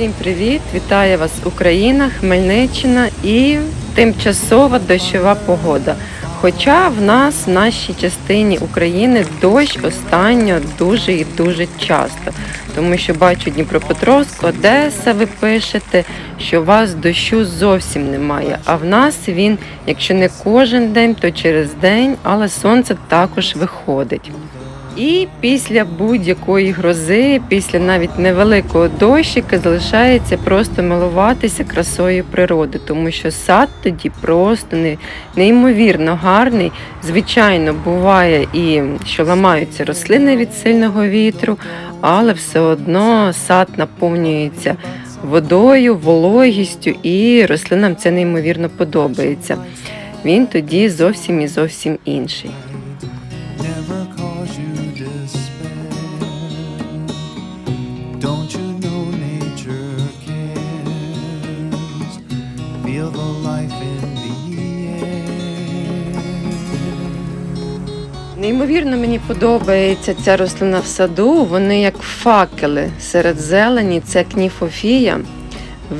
Всім привіт! Вітаю вас Україна, Хмельниччина і тимчасова дощова погода. Хоча в нас в нашій частині України дощ останньо дуже і дуже часто. Тому що бачу Дніпропетровськ, Одеса, ви пишете, що у вас дощу зовсім немає. А в нас він, якщо не кожен день, то через день, але сонце також виходить. І після будь-якої грози, після навіть невеликого дощика, залишається просто милуватися красою природи, тому що сад тоді просто не, неймовірно гарний. Звичайно, буває і що ламаються рослини від сильного вітру, але все одно сад наповнюється водою, вологістю, і рослинам це неймовірно подобається. Він тоді зовсім і зовсім інший. Неймовірно мені подобається ця рослина в саду. Вони як факели серед зелені. Це кніфофія.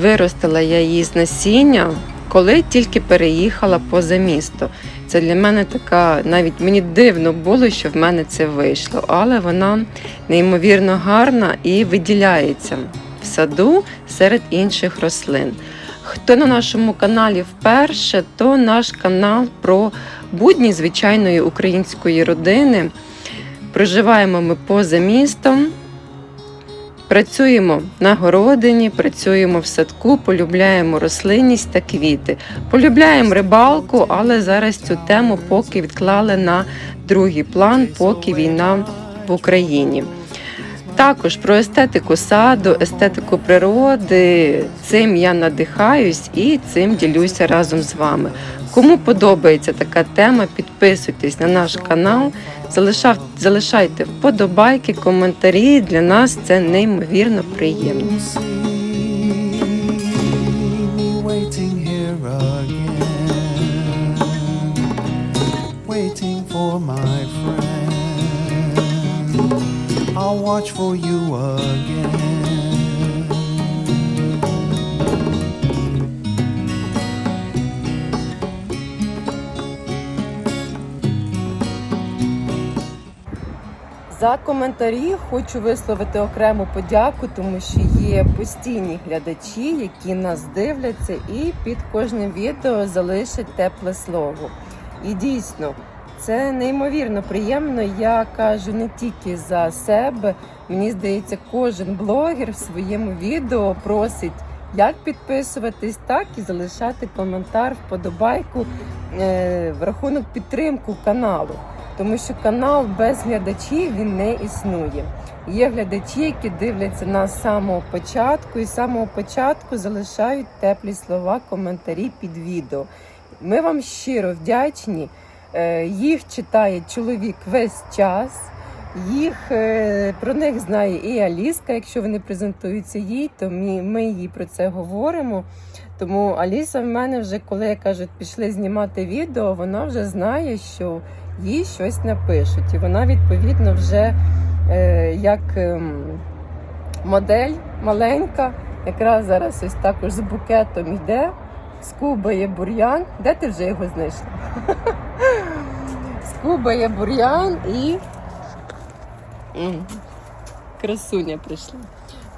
Виростила я її з насіння, коли тільки переїхала поза місто. Це для мене така, навіть мені дивно було, що в мене це вийшло, але вона неймовірно гарна і виділяється в саду серед інших рослин. Хто на нашому каналі вперше, то наш канал про будні звичайної української родини. Проживаємо ми поза містом, працюємо на городині, працюємо в садку, полюбляємо рослинність та квіти. Полюбляємо рибалку, але зараз цю тему поки відклали на другий план, поки війна в Україні. Також про естетику саду, естетику природи. Цим я надихаюсь і цим ділюся разом з вами. Кому подобається така тема, підписуйтесь на наш канал, залишайте вподобайки, коментарі. Для нас це неймовірно приємно. My friend. I'll watch for you again. За коментарі хочу висловити окрему подяку, тому що є постійні глядачі, які нас дивляться, і під кожним відео залишать тепле слово. І дійсно, це неймовірно приємно. Я кажу не тільки за себе. Мені здається, кожен блогер в своєму відео просить як підписуватись, так і залишати коментар, вподобайку е, в рахунок підтримку каналу. Тому що канал без глядачів він не існує. Є глядачі, які дивляться нас з самого початку, і з самого початку залишають теплі слова, коментарі під відео. Ми вам щиро вдячні. Е, Їх читає чоловік весь час. Їх е, про них знає і Аліска. Якщо вони презентуються їй, то ми, ми їй про це говоримо. Тому Аліса в мене вже, коли я кажуть, пішли знімати відео, вона вже знає, що їй щось напишуть. І вона відповідно вже е, як ем, модель маленька, якраз зараз ось також з букетом йде, скубає бур'ян. Де ти вже його знайшла? Скубає бур'ян і красуня прийшла.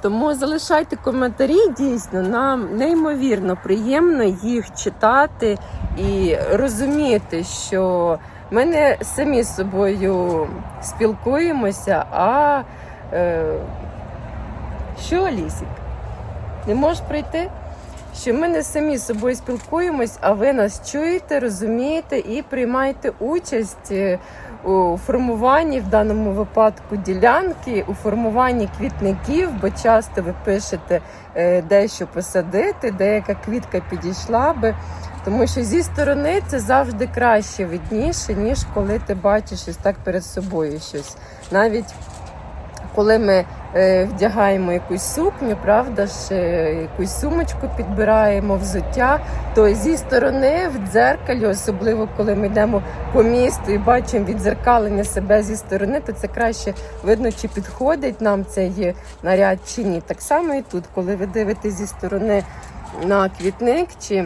Тому залишайте коментарі, дійсно, нам неймовірно приємно їх читати і розуміти, що ми не самі з собою спілкуємося, а е, що Алісік? Не можеш прийти? Що ми не самі з собою спілкуємось, а ви нас чуєте, розумієте і приймаєте участь е, у формуванні в даному випадку ділянки, у формуванні квітників, бо часто ви пишете е, дещо посадити, деяка квітка підійшла би. Тому що зі сторони це завжди краще видніше, ніж коли ти бачиш ось так перед собою щось. Навіть коли ми е, вдягаємо якусь сукню, правда ж, е, якусь сумочку підбираємо, взуття, то зі сторони в дзеркалі, особливо коли ми йдемо по місту і бачимо відзеркалення себе зі сторони, то це краще видно, чи підходить нам цей наряд чи ні. Так само і тут, коли ви дивитесь зі сторони на квітник чи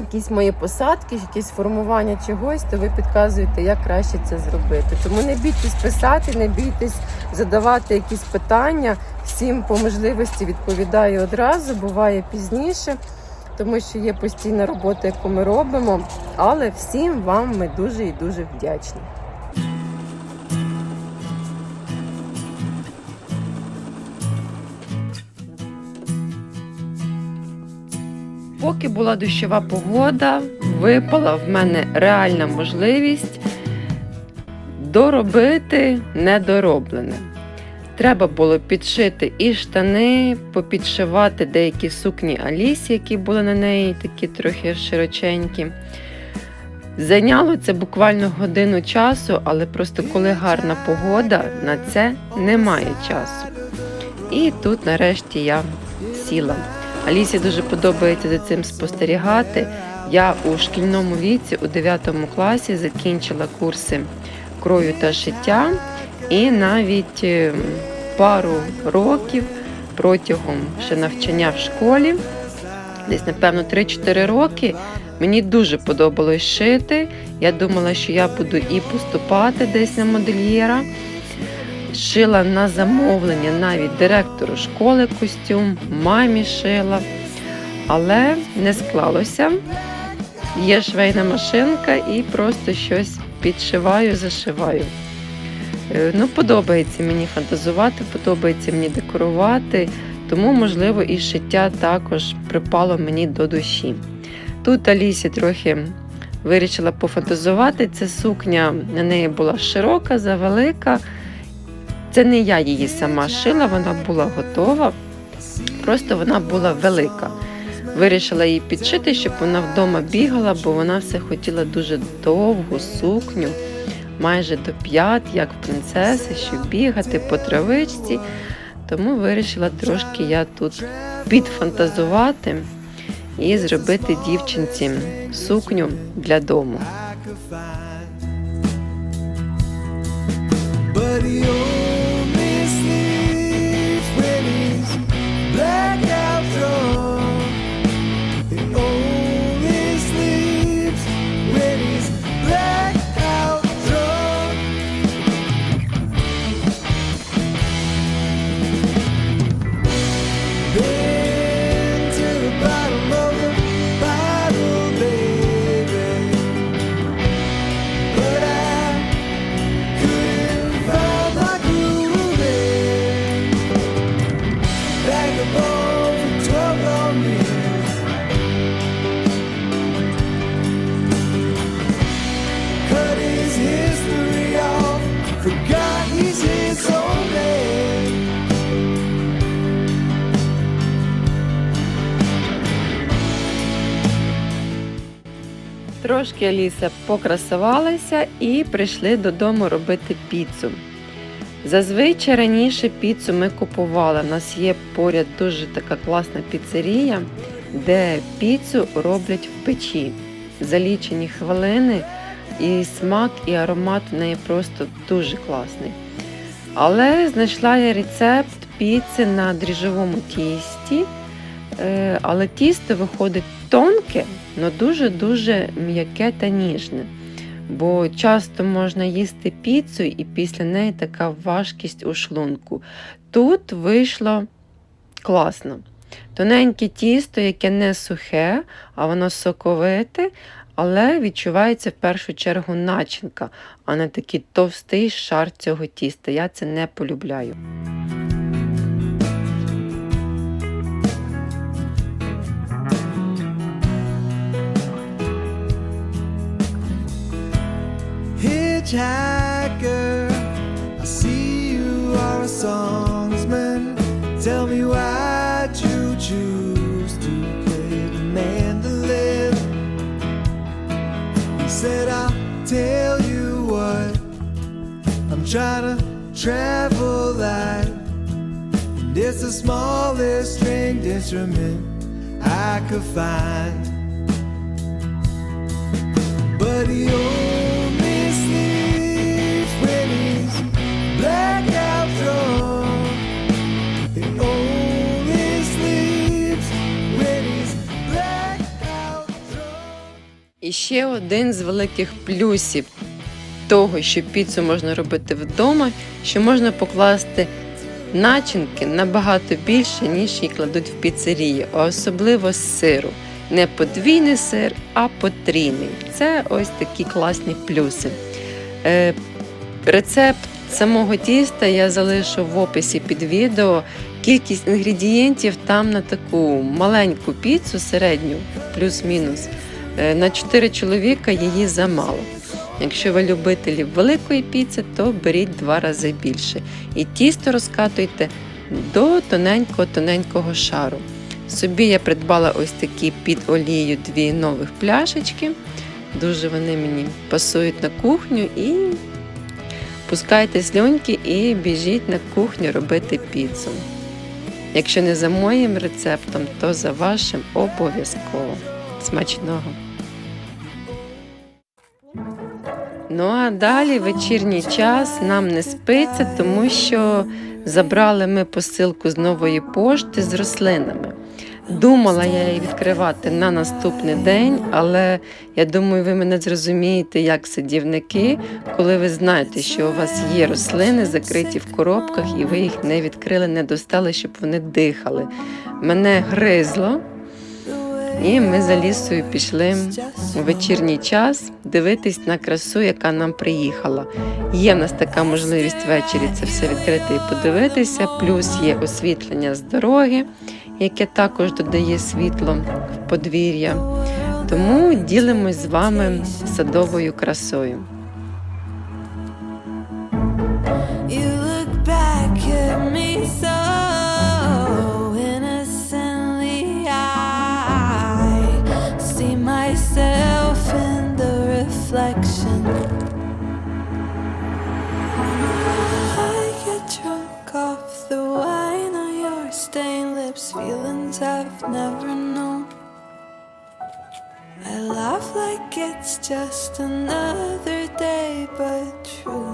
якісь мої посадки, якісь формування чогось, то ви підказуєте, як краще це зробити. Тому не бійтесь писати, не бійтесь задавати якісь питання. Всім по можливості відповідаю одразу, буває пізніше, тому що є постійна робота, яку ми робимо. Але всім вам ми дуже і дуже вдячні. Поки була дощова погода, випала в мене реальна можливість доробити недороблене. Треба було підшити і штани, попідшивати деякі сукні Алісі, які були на неї такі трохи широченькі. Зайняло це буквально годину часу, але просто коли гарна погода, на це немає часу. І тут нарешті я сіла. Алісі дуже подобається за цим спостерігати. Я у шкільному віці, у 9 класі, закінчила курси крою та шиття, і навіть е, пару років протягом ще навчання в школі, десь, напевно, 3-4 роки, мені дуже подобалось шити. Я думала, що я буду і поступати десь на модельєра. Шила на замовлення навіть директору школи костюм, мамі шила, але не склалося. Є швейна машинка і просто щось підшиваю, зашиваю. Е, Ну, подобається мені фантазувати, подобається мені декорувати, тому, можливо, і шиття також припало мені до душі. Тут Алісі трохи вирішила пофантазувати. Ця сукня на неї була широка, завелика. Це не я її сама шила, вона була готова, просто вона була велика. Вирішила її підшити, щоб вона вдома бігала, бо вона все хотіла дуже довгу сукню, майже до п'ят, як принцеси, щоб бігати по травичці. Тому вирішила трошки я тут підфантазувати і зробити дівчинці сукню для дому. Трошки Аліса покрасувалася і прийшли додому робити піцу. Зазвичай раніше піцу ми купували. У нас є поряд дуже така класна піцерія, де піцу роблять в печі. За лічені хвилини, і смак, і аромат в неї просто дуже класний. Але знайшла я рецепт піци на дріжджовому тісті. Е, Але тісто виходить тонке, але дуже-дуже м'яке та ніжне. Бо часто можна їсти піцу і після неї така важкість у шлунку. Тут вийшло класно. Тоненьке тісто, яке не сухе, а воно соковите, але відчувається в першу чергу начинка, а не такий товстий шар цього тіста. Я це не полюбляю. Hitchhiker, I see you are a songsman. Tell me why'd you choose to play the mandolin? He said, I'll tell you what, I'm trying to travel light. And it's the smallest stringed instrument I could find. But he ще один з великих плюсів того, що піцу можна робити вдома, що можна покласти начинки набагато більше, ніж її кладуть в піцерії, особливо з сиру. Не подвійний сир, а потрійний. Це ось такі класні плюси. Е, рецепт самого тіста я залишу в описі під відео. Кількість інгредієнтів там на таку маленьку піцу середню, плюс-мінус. Е, На 4 чоловіка її замало. Якщо ви любителі великої піци, то беріть два рази більше. І тісто розкатуйте до тоненького-тоненького шару. Собі я придбала ось такі під олією дві нових пляшечки. Дуже вони мені пасують на кухню і пускайте слюньки і біжіть на кухню робити піцу. Якщо не за моїм рецептом, то за вашим обов'язково. Смачного! Ну а далі вечірній час нам не спиться, тому що забрали ми посилку з нової пошти з рослинами. Думала я її відкривати на наступний день, але я думаю, ви мене зрозумієте як садівники, коли ви знаєте, що у вас є рослини закриті в коробках, і ви їх не відкрили, не достали, щоб вони дихали. Мене гризло, і ми за лісою пішли у вечірній час дивитись на красу, яка нам приїхала. Є в нас така можливість ввечері це все відкрити і подивитися. Плюс є освітлення з дороги, яке також додає світло в подвір'я. Тому ділимось з вами садовою красою. Never known. I laugh like it's just another day, but truly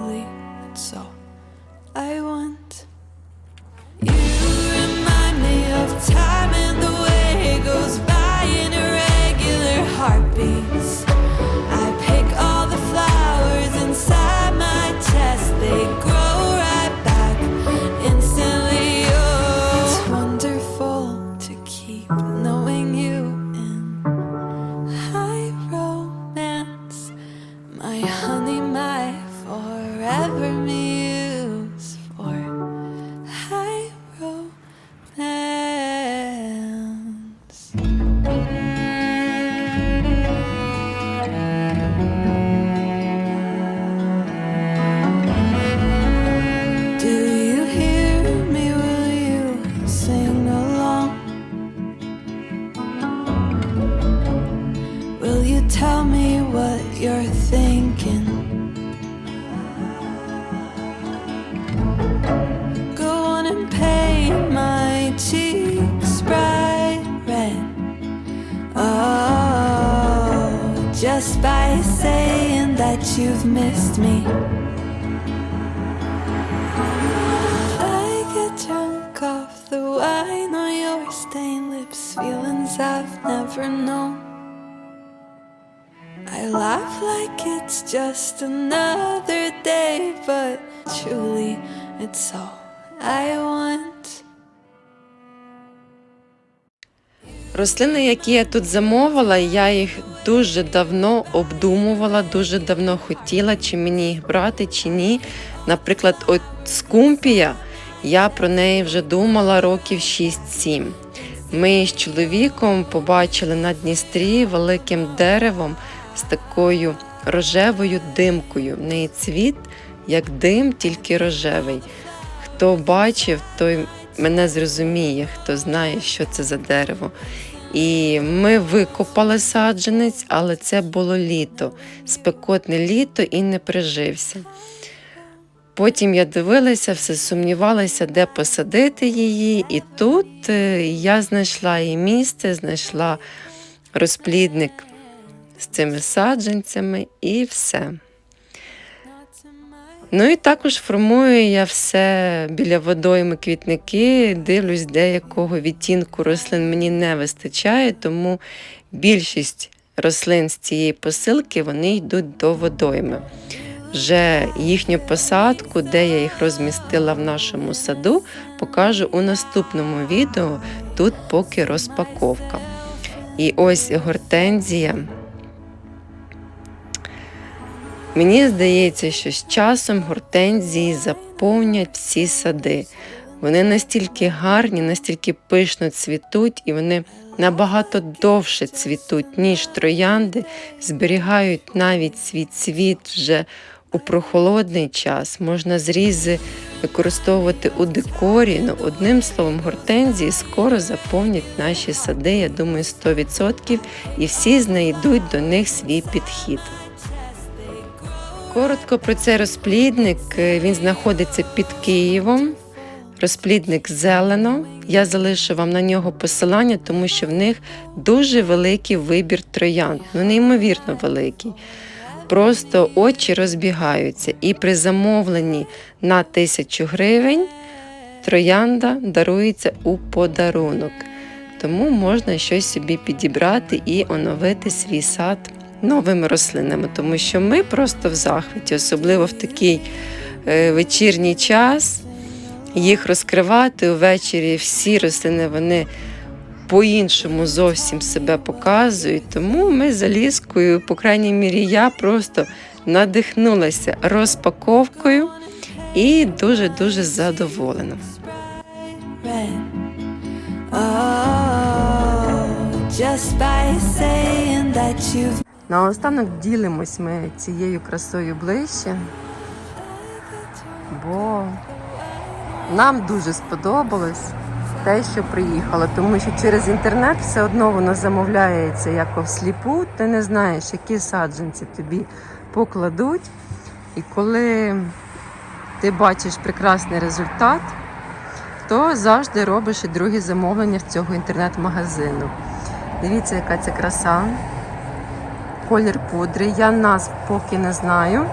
feelings I've never known. I laugh like it's just another day, but truly it's all I want. Рослини, які я тут замовила, я їх дуже давно обдумувала, дуже давно хотіла, чи мені їх брати, чи ні. Наприклад, от скумпія, я про неї вже думала років 6-7. Ми з чоловіком побачили на Дністрі великим деревом з такою рожевою димкою. В неї цвіт, як дим, тільки рожевий. Хто бачив, той мене зрозуміє, хто знає, що це за дерево. І ми викопали саджанець, але це було літо, спекотне літо і не прижився. Потім я дивилася, все сумнівалася, де посадити її. І тут е, я знайшла її місце, знайшла розплідник з цими саджанцями і все. Ну і також формую я все біля водойми квітники, дивлюсь, де якого відтінку рослин мені не вистачає, тому більшість рослин з цієї посилки вони йдуть до водойми. Вже їхню посадку, де я їх розмістила в нашому саду, покажу у наступному відео. Тут поки розпаковка. І ось гортензія. Мені здається, що з часом гортензії заповнять всі сади. Вони настільки гарні, настільки пишно цвітуть, і вони набагато довше цвітуть, ніж троянди, зберігають навіть свій цвіт вже у прохолодний час. Можна зрізи використовувати у декорі. Ну, одним словом, гортензії скоро заповнять наші сади, я думаю, 100%, і всі знайдуть до них свій підхід. Коротко про цей розплідник. Він знаходиться під Києвом. Розплідник зелено. Я залишу вам на нього посилання, тому що в них дуже великий вибір троянд. Ну, неймовірно великий. Просто очі розбігаються. І при замовленні на тисячу гривень троянда дарується у подарунок. Тому можна щось собі підібрати і оновити свій сад новими рослинами, тому що ми просто в захваті, особливо в такий е, вечірній час. Їх розкривати увечері всі рослини вони по-іншому зовсім себе показують. Тому ми з Аліскою, по крайній мірі, я просто надихнулася розпаковкою і дуже-дуже задоволена. Наостанок ділимось ми цією красою ближче, бо нам дуже сподобалось те, що приїхало, тому що через інтернет все одно воно замовляється як всліпу. Ти не знаєш, які саджанці тобі покладуть. І коли ти бачиш прекрасний результат, то завжди робиш і друге замовлення в цього інтернет-магазину. Дивіться, яка це краса колір пудри. Я назв поки не знаю.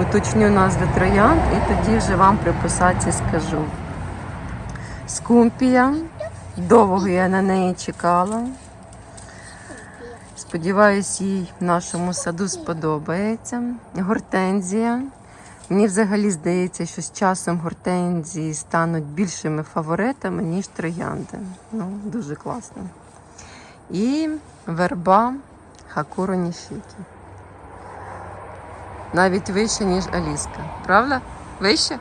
Уточню назви троянд і тоді вже вам при посадці скажу. Скумпія. Довго я на неї чекала. Сподіваюсь, їй в нашому саду сподобається. Гортензія. Мені взагалі здається, що з часом гортензії стануть більшими фаворитами, ніж троянди. Ну, дуже класно. І верба Хакуро Нішікі. Навіть вище, ніж Аліска. Правда? Вище?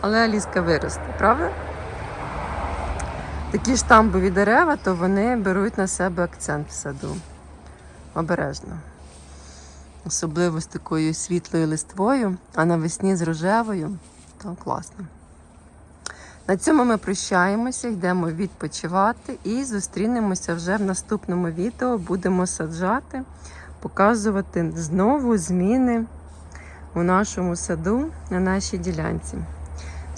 Але Аліска виросте, правда? Такі штамбові дерева, то вони беруть на себе акцент в саду. Обережно. Особливо з такою світлою листвою, а навесні з рожевою, то класно. На цьому ми прощаємося, йдемо відпочивати і зустрінемося вже в наступному відео. Будемо саджати, показувати знову зміни у нашому саду на нашій ділянці.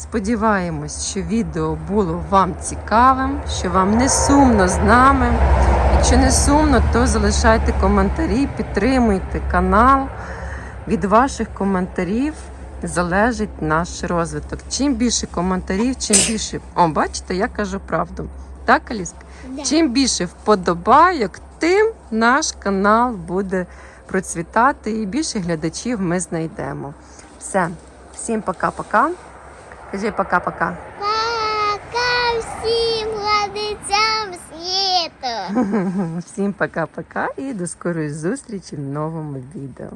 Сподіваємось, що відео було вам цікавим, що вам не сумно з нами. Якщо не сумно, то залишайте коментарі, підтримуйте канал. Від ваших коментарів залежить наш розвиток. Чим більше коментарів, чим більше. О, бачите, я кажу правду. Так, Аліска? Чим більше вподобайок, тим наш канал буде процвітати і більше глядачів ми знайдемо. Все, всім пока-пока. Кажи пока-пока. Пока всім владицям світу! Всім пока-пока і до скорої зустрічі в новому відео.